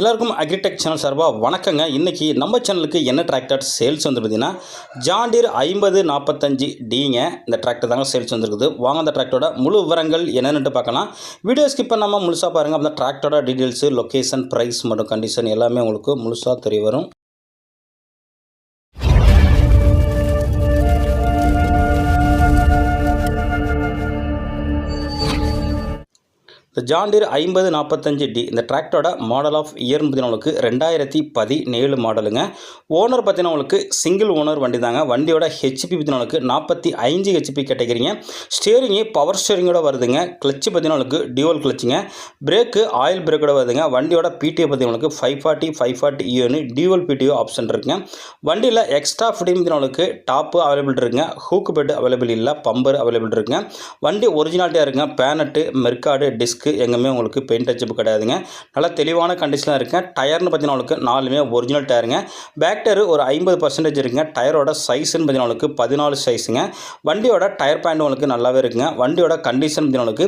எல்லாருக்கும் agritech channel சார்பாக வணக்கங்க. இன்றைக்கி நம்ம சேனலுக்கு என்ன டிராக்டர் சேல்ஸ் வந்து பார்த்தீங்கன்னா ஜாண்டீர் ஐம்பது நாற்பத்தஞ்சு டிங்க இந்த டிராக்டர் தாங்க சேல்ஸ் வந்துருக்குது. வாங்க அந்த டிராக்டரோட முழு விவரங்கள் என்னென்னு பார்க்கலாம். வீடியோ ஸ்கிப் பண்ணாமல் முழுசாக பாருங்கள் அந்த டிராக்டரோட டீட்டெயில்ஸு லொக்கேஷன் ப்ரைஸ் மற்றும் கண்டிஷன் எல்லாமே உங்களுக்கு முழுசாக தெரிய வரும். இந்த ஜாண்டீர் ஐம்பது நாற்பத்தஞ்சு டி இந்த டிராக்டரோட மாடல் ஆஃப் இயர் பார்த்தீங்கன்னா உங்களுக்கு ரெண்டாயிரத்தி பதினேழு மாடலுங்க ஓனர் பார்த்தீங்கன்னா உங்களுக்கு சிங்கிள் ஓனர் வண்டி தாங்க வண்டியோட ஹெச்பி பார்த்தீங்கன்னா உங்களுக்கு நாற்பத்தி ஐந்து ஹெச்பி கேட்டகிரிங்க. ஸ்டேரிங்கு பவர் ஸ்டேரிங்கோட வருதுங்க. கிளச்சு பார்த்தீங்கன்னா உங்களுக்கு டியூவல் கிளச்சுங்க பிரேக்கு ஆயில் பிரேக்கோட வருதுங்க. வண்டியோட பிடிஓ பார்த்தீங்கன்னா உங்களுக்கு ஃபைவ் ஃபார்ட்டி ஃபைவ் ஃபார்ட்டி யூனு டியூவல் பிடிஓ ஆப்ஷன் இருக்குங்க. வண்டியில் எக்ஸ்ட்ரா ஃபிட்டிங் பார்த்தீங்கன்னா உங்களுக்கு டாப்பு அவைலபிள் இருக்குங்க. ஹூக்கு பெட் அவைலபிள் இல்லை பம்பர் அவைலபிள் இருக்குங்க. வண்டி ஒரிஜினாலிட்டியாக இருக்குங்க. பேனட்டு மெர்காடு டிஸ்க் டிஸ்க்கு எங்கேயுமே உங்களுக்கு பெயிண்ட் அச்சப்பு கிடையாதுங்க. நல்லா தெளிவான கண்டிஷனாக இருக்குங்க டயர்னு பார்த்தீங்கன்னா உங்களுக்கு நாலுமே ஒரிஜினல் டயருங்க பேக் டயர் ஒரு ஐம்பது பர்சன்டேஜ் இருக்குங்க. டயரோட சைஸ்ன்னு பார்த்தீங்கன்னா உங்களுக்கு பதினாலு சைஸுங்க வண்டியோட டயர் பேண்ட் உங்களுக்கு நல்லாவே இருக்குங்க. வண்டியோட கண்டிஷன் பார்த்தீங்கன்னா உங்களுக்கு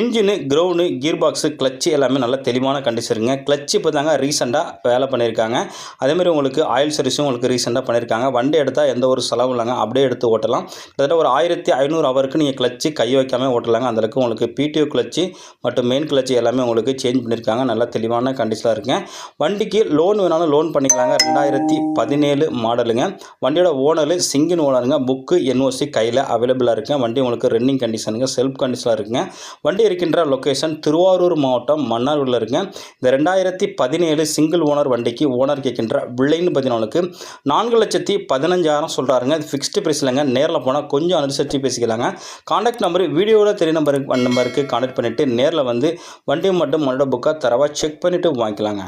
engine ground gear box clutch எல்லாமே நல்லா தெளிவான கண்டிஷன் இருக்குங்க. கிளச்சு இப்போ தாங்க ரீசெண்டாக வேலை பண்ணியிருக்காங்க. அதேமாதிரி உங்களுக்கு ஆயில் சர்வீஸும் உங்களுக்கு ரீசெண்டாக பண்ணியிருக்காங்க. வண்டி எடுத்தால் எந்த ஒரு செலவும் இல்லைங்க. அப்படியே எடுத்து ஓட்டலாம். கிட்டத்தட்ட ஒரு ஆயிரத்தி ஐநூறு ஹவருக்கு நீங்கள் கிளச்சு கை வைக்காமல் ஓட்டலாங்க. அந்தளவுக்கு உங்களுக்கு பிடிஓ கிளச்சு மற்றும் மெயின் கிளச்சு எல்லாமே உங்களுக்கு சேஞ்ச் பண்ணியிருக்காங்க நல்லா தெளிவான கண்டிஷனாக இருக்குங்க. வண்டிக்கு லோன் வேணாலும் லோன் பண்ணிக்கலாங்க. ரெண்டாயிரத்தி பதினேழு மாடலுங்க. வண்டியோட ஓனர் சிங்கின் ஓனருங்க. புக்கு என்ஓசி கையில் அவைலபிளாக இருக்குங்க. வண்டி உங்களுக்கு ரன்னிங் கண்டிஷனுங்க செல்ஃப் கண்டிஷனாக இருக்குங்க. வண்டி இருக்கின்ற லொக்கேஷன் திருவாரூர் மாவட்டம் மன்னாரூரில் இருக்குங்க. இந்த ரெண்டாயிரத்தி பதினேழு சிங்கிள் ஓனர் வண்டிக்கு ஓனர் கேட்கின்ற விலைன்னு பார்த்தீங்கன்னா உங்களுக்கு நான்கு லட்சத்தி பதினஞ்சாயிரம் சொல்கிறாருங்க இது ஃபிக்ஸ்டு ப்ரைஸ் இல்லைங்க. நேரில் போனால் கொஞ்சம் அனுசரித்து பேசிக்கலாங்க. கான்டாக்ட் நம்பர் வீடியோவில் தெரிய நம்பருக்கு நம்பருக்கு கான்டாக்ட் பண்ணிவிட்டு நேரில் வந்து வண்டி மட்டும் மன்னோட புக்காக தரவாக செக் பண்ணிவிட்டு வாங்கிக்கலாங்க.